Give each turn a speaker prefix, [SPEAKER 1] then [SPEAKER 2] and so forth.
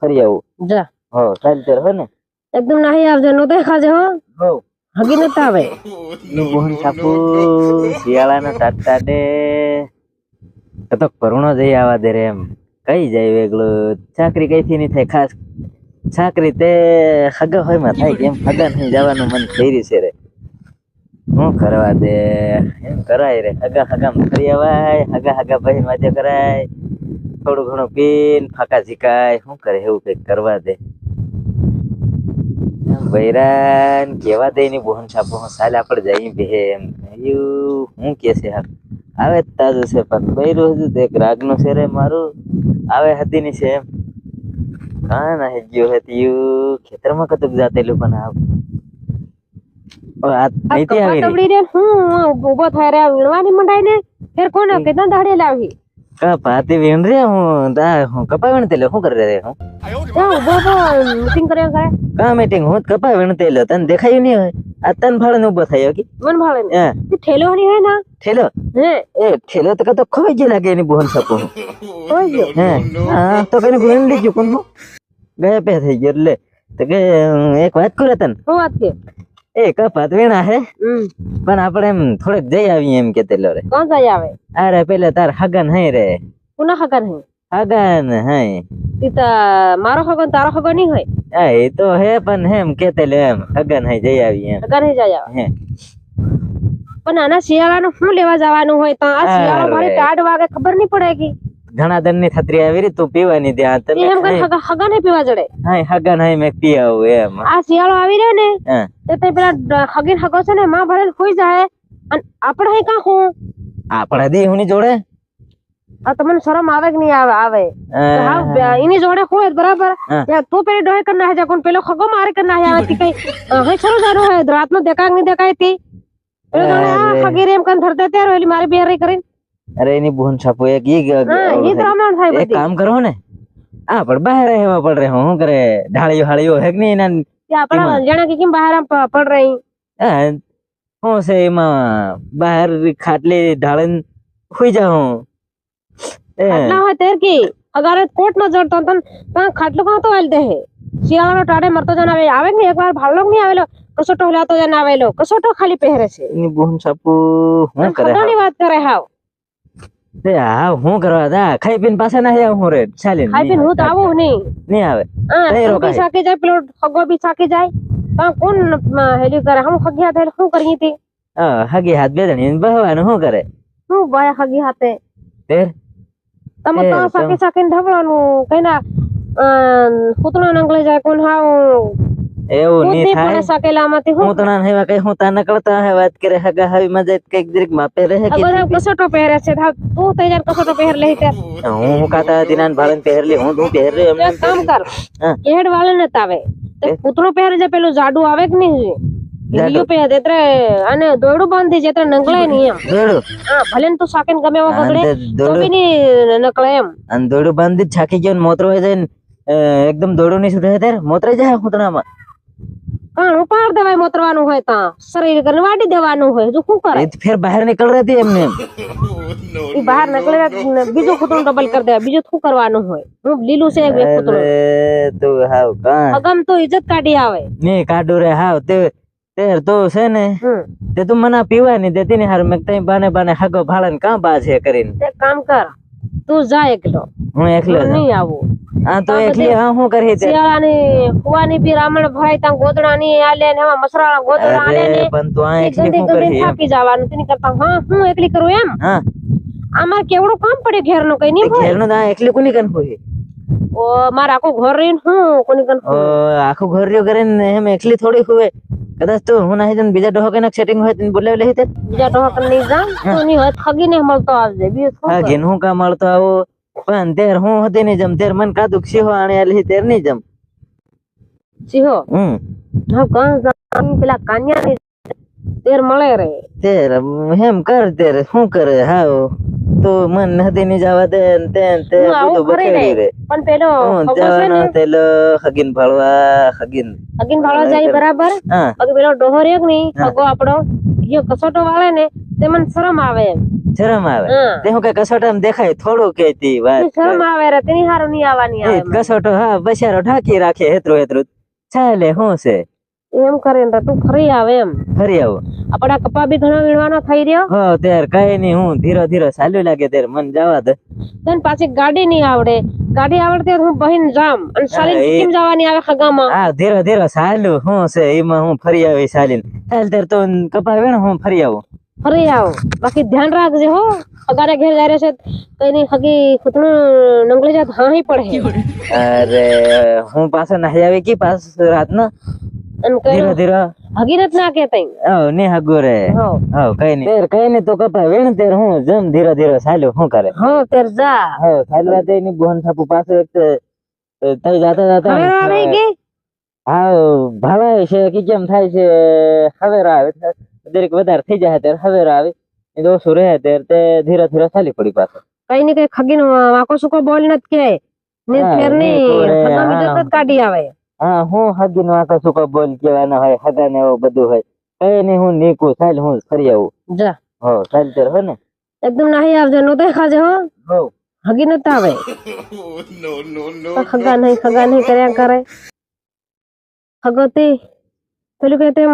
[SPEAKER 1] ફરી આવું.
[SPEAKER 2] જા.
[SPEAKER 1] હો ટાઈમ તેર હો ને?
[SPEAKER 2] એકદમ નાહી આવજો નો દેખાજે હો.
[SPEAKER 1] હો.
[SPEAKER 2] હગી
[SPEAKER 1] ન તાવે મોહન સાપુ શિયાળાના તાટાડે તો કરુણો જઈ આવા દે રે એમ. કઈ જાય વેગળું? ચાકરી કઈથી નહીં થાય ખાસ. છાકરી તે હગા હોયમાં થાય કેમ હગા નહીં જવાનું મન થઈ રહ્યું છે રે. શું કરવા દે? એમ કરાય રે. હગા હગા ફરી અવાય હગા હગા ભાઈ મજા કરાય. થોડું ઘણું પીન ફાકા ઝીકાય શું કરે એવું કંઈક કરવા દે. બૈરાન કેવા દે ની બોહન છાપો? સાલે આપણે જઈ બે એમ. હું કે છે હાલ? આવે તાજું છે પણ બૈરું હજુ દેખ રાગનું છે રે મારું. આવે હતી ની છે એમ. કા ના હે ગયો હતી ખેતરમાં કતક જાતેલું પણ આવ.
[SPEAKER 2] રે હું ઊભો થાય રે વીણવાની મંડાઈ ને ફેર કોને કેટલા દાડે લાવી?
[SPEAKER 1] કા પાતી વીણ રે હું તા હું કપા વીણ તેલો શું કરી રે હું?
[SPEAKER 2] ત્યાં ઊભો તો મીટિંગ કર્યા કરે?
[SPEAKER 1] કા મીટિંગ હું જ કપા વીણ તેલો તને દેખાયું નહીં હોય? આ તન ફાળે ઊભો થયો કે?
[SPEAKER 2] મન ભાળે ને તે થેલો હરી હે ના?
[SPEAKER 1] ઠેલો?
[SPEAKER 2] હે.
[SPEAKER 1] એ ઠેલો તો કતો ખોઈ ગયો લાગે એની બોહન
[SPEAKER 2] હોય ગયો?
[SPEAKER 1] હે. હા તો કઈ ગુણ લીધું કોણ ગયા પે થઈ ગયો એટલે તો કે એક વાત કરે તને?
[SPEAKER 2] વાત કે
[SPEAKER 1] એ કપાત વીણા હે? પણ આપણે એમ થોડેક જઈ આવીએ એમ કેતેલો રે
[SPEAKER 2] કોણ જઈ આવે?
[SPEAKER 1] અરે પેલા તાર હગન હે રે.
[SPEAKER 2] કોના હગન હે?
[SPEAKER 1] હગન હે.
[SPEAKER 2] તીતા મારો હગન તારો હગન નહીં હોય?
[SPEAKER 1] એ તો હે પણ હેમ કેતેલો એમ હગન હે જઈ આવીએ એમ.
[SPEAKER 2] હગન હે જઈ આવે.
[SPEAKER 1] હે.
[SPEAKER 2] પણ આના શિયાળાનું શું લેવા જવાનું હોય? તો આ શિયાળો
[SPEAKER 1] મારે
[SPEAKER 2] મારી ટાઢ વાગે ખબર નહીં પડે કે?
[SPEAKER 1] ઘણા દનની થતરી આવી રહી તું પીવાની
[SPEAKER 2] એ એમ
[SPEAKER 1] તમે
[SPEAKER 2] કઈ હગન હે પીવા જડે.
[SPEAKER 1] હા હગા હે મેં પી આવું એમ.
[SPEAKER 2] આ શિયાળો આવી રહ્યો ને
[SPEAKER 1] હા.
[SPEAKER 2] તે તે પેલા હગીન હગો છે ને માં ભરેલ ખોઈ જાય. અને આપણે અહીં કા હું?
[SPEAKER 1] આપણા દી હુની જોડે?
[SPEAKER 2] આ તમને શરમ આવે કે નહીં આવે આવે.
[SPEAKER 1] હા,
[SPEAKER 2] એની જોડે હોય બરાબર. તો પેલી ડોહે કરના હે કોણ પેલો ખગો મારે કરના હે આવે કઈ હવે શરૂ જારો હે રાત નો દેખાય નહીં દેખાય તી? પેલો આ
[SPEAKER 1] અરે.
[SPEAKER 2] ખગી કન ધરતે ત્યારે ઓલી મારે બેરી કરીને
[SPEAKER 1] અરે એની બોહન છાપો એક ઈ
[SPEAKER 2] જ રામાયણ થાય.
[SPEAKER 1] એક
[SPEAKER 2] બધી.
[SPEAKER 1] કામ કરો ને. આ પણ બહાર રહેવા પડ રહે હું કરે ઢાળીઓ હાળીઓ હે કે નહીં એના
[SPEAKER 2] આપણા જાણે કે કેમ બહાર પડ રહી
[SPEAKER 1] હું છે એમાં બહાર ખાટલી ઢાળન સુઈ જાઉં. હું
[SPEAKER 2] ખાટલા હોય તેર કે અગર કોટ ન જડતો તન તાં ખાટલું કાં તો આલ દે હે? શિયાળાનો ટાડે મરતો જન આવે આવે ને એકવાર ભાડલો નહીં આવેલો? કસોટો હલાતો જન આવેલો? કસોટો ખાલી પહેરે છે.
[SPEAKER 1] એની બોહન છાપુ હું કરે?
[SPEAKER 2] ખગોળની વાત કરે હાવ.
[SPEAKER 1] તે હા હું કરવા દા? ખાઈ પીન પાસે ના આવ્યા હું રે. ચાલે
[SPEAKER 2] ખાઈ પીન હું તો આવું. નહીં.
[SPEAKER 1] નહીં આવે.
[SPEAKER 2] હા તું
[SPEAKER 1] રોકાય.
[SPEAKER 2] બી સાકી જાય પેલો ખગો બી સાકે જાય. પણ કોણ હેલી કરે? હમ ખગ્યા થયેલ શું કરી હતી?
[SPEAKER 1] હા, હગી હાથ બે જણી બહવાનું શું કરે?
[SPEAKER 2] હું ભાઈ હગી હાથે?
[SPEAKER 1] તે
[SPEAKER 2] તમે તો
[SPEAKER 1] સાકે
[SPEAKER 2] સાકે સાકીને કઈ ના કૂતરો નંગલે જાય કોણ હાવ
[SPEAKER 1] એવું નહીં થાય.
[SPEAKER 2] સાકેલામાંથી હું.
[SPEAKER 1] તણા તો ના હેવા કઈ હું તા નકળતા હે વાત કરે હગા હાવી મજા કંઈક દરેક માપે રહે કે
[SPEAKER 2] અગર કસોટો પહેરે છે. થા તું તઈ જાય કસોટો પહેર લે કે
[SPEAKER 1] હું હું કાતા દિનાન ભાળન પહેરલી હું હું પહેરલી એમ
[SPEAKER 2] એક કામ કર. કેડ વાળે ન તાવે તે કૂતરો પહેરે જે પેલું જાડુ આવે કે નહીં. ઈયો પહેરે તેત્રે અને દોડું બાંધી જેત્રે નંગળે નહીં એમ.
[SPEAKER 1] દોડું
[SPEAKER 2] હા ભલે તો સાકેન ગમે એવો પકડે તો બી ની નકળે એમ.
[SPEAKER 1] અને દોડું બાંધી છાકી ગયો મોતરો હોય જાય એકદમ દોડું નહીં સુધે ત્યારે. મોતરે જાય ખૂતણામાં
[SPEAKER 2] કાણ ઉપાડ દેવાય મોતરવાનું હોય તાં. શરીર કરીને વાટી દેવાનું હોય. જો શું કરે?
[SPEAKER 1] ફેર બહાર નીકળ રહેતી એમને. એમ.
[SPEAKER 2] ઈ બહાર નીકળે ને. બીજું કૂતરું ડબલ કરી દે બીજું શું કરવાનું હોય? હું લીલું છે એક
[SPEAKER 1] અરે તું હાવ કાં.
[SPEAKER 2] અગમ તો ઇજ્જત કાઢી આવે.
[SPEAKER 1] ને કાઢું રે હાવ. તે તેર તો છે ને. તે તું મને પીવાની દેતી ને હાર. મેં તઈ બાને બાને હગો ભાળે કાં બા છે કરીને.
[SPEAKER 2] તે કામ કર. તું જા એકલો.
[SPEAKER 1] હું એકલો
[SPEAKER 2] નહીં આવું.
[SPEAKER 1] હા તો એકલી હા હું કરી તે
[SPEAKER 2] શિયાળાની કુવાની બી રામણ ભરાય ત્યાં ગોદડાની આલે ને એમાં મસરાળા ગોદડા આલે ને
[SPEAKER 1] પણ તું આ એકલી કરી
[SPEAKER 2] થાકી જવાનું. તેની કરતા હા હું એકલી કરું એમ?
[SPEAKER 1] હા.
[SPEAKER 2] આમાં કેવડું કામ પડે ઘેરનું કઈ નહીં
[SPEAKER 1] ઘેર તો એકલી કોની કન હોય?
[SPEAKER 2] ઓ મારે આખું ઘર રહીને હું કોની કન
[SPEAKER 1] ઓ, આખું ઘર રહ્યો કરે ને એમ એકલી થોડી હોય. કદાચ તું હું નાહી જઈને બીજા ડોહો કઈ સેટિંગ હોય તો બોલાવી લઈ તે
[SPEAKER 2] બીજા ડોહા કન નહીં જામ તું નહીં હોય ખગી ને મળતો આવજે બીજું શું
[SPEAKER 1] હા કામ મળતો આવો પણ તેર હું હતી નહીં જમ તેર મન કાદુક સિંહો આણે આલી તેર નહીં જમ
[SPEAKER 2] સિંહો
[SPEAKER 1] હમ
[SPEAKER 2] હા કાં પેલા કાન્યા તેર મળે રે.
[SPEAKER 1] તેર એમ કર તેર શું કરે? હાવ તો મન નથી ની જવા દે તે તે બધું બખેડી રે.
[SPEAKER 2] પણ પેલો
[SPEAKER 1] હું
[SPEAKER 2] છે ને
[SPEAKER 1] જવાનો તેલો હગીન ભાળવા હગીન.
[SPEAKER 2] હગીન ભાળવા જાય બરાબર?
[SPEAKER 1] હા.
[SPEAKER 2] બાકી પેલો ડોહર એક ની હગો આપણો જે કસોટો વાળે ને તે મને શરમ આવે એમ.
[SPEAKER 1] શરમ આવે. તે હું કઈ કસોટામાં દેખાય થોડું કેતી વાત.
[SPEAKER 2] શરમ આવે રે તેની હારું ની આવવાની આવે
[SPEAKER 1] કસોટો હા બસારો ઢાંકી રાખે હેતરો હેતરો. ચાલે હું છે?
[SPEAKER 2] એમ કરીને તો તું ફરી આવે એમ.
[SPEAKER 1] ફરી આવું.
[SPEAKER 2] આપડા કપા બી ઘણો વીણવાનો થઈ રહ્યો.
[SPEAKER 1] હો ત્યાર કઈ નઈ હું ધીરો ધીરો ચાલ્યું લાગે ત્યારે મન જવા દે.
[SPEAKER 2] તને પાછી ગાડી નહીં આવડે. ગાડી આવડતી હું બહીન જામ. અને સાલી કેમ જવાની આવે ખગામાં?
[SPEAKER 1] હા ધીરો ધીરો ચાલ્યું. હું છે એમાં હું ફરી આવી સાલીન ચાલ તેર તો કપા વીણ હું ફરી આવું.
[SPEAKER 2] ફરી આવ. બાકી ધ્યાન રાખજે હો. અગારે ઘેર જાય છે કઈ નહીં હગી કૂતરું નંગલી જાત હાહી પડે.
[SPEAKER 1] અરે હું પાછો નાહી આવી કી પાસ રાત નો ધીરો ધીરો.
[SPEAKER 2] ના કે તઈ
[SPEAKER 1] હવ ને હગુ રે.
[SPEAKER 2] હો
[SPEAKER 1] કઈ નઈ. તેર કઈ નઈ તો કપા વેણ તેર હું જમ ધીરો ધીરો. ચાલ્યું શું કરે?
[SPEAKER 2] હો તેર જા.
[SPEAKER 1] હવ ચાલવા દે ની બોન છાપુ પાસે એક તઈ જાતા જાતા
[SPEAKER 2] હવે આવે
[SPEAKER 1] હા ભાવાય છે કે કેમ થાય છે? હવે આવે દરેક વધારે થઈ જાય ત્યારે હવે આવે. એ તો રહે ત્યારે તે ધીરે ધીરે ચાલી પડી પાછો.
[SPEAKER 2] કઈ ને કઈ ખગી નો વાકો સુકો બોલ નથી કે. ને ફેરની કાઢી આવે.
[SPEAKER 1] હા હું હગી નો આખો સુકો બોલ કેવાના હોય હગા ને એવું બધું હોય. કઈ નઈ હું નીકું ચાલ હું ફરી આવું.
[SPEAKER 2] જા.
[SPEAKER 1] હો ચાલ ત્યારે હો ને.
[SPEAKER 2] એકદમ નાહી આવજો નો તો ખાજે હો.
[SPEAKER 1] હો.
[SPEAKER 2] હગી નત આવે. નો ખગા નહીં ખગા નહીં કર્યા કરે. ખગોતી પેલું કે તેમ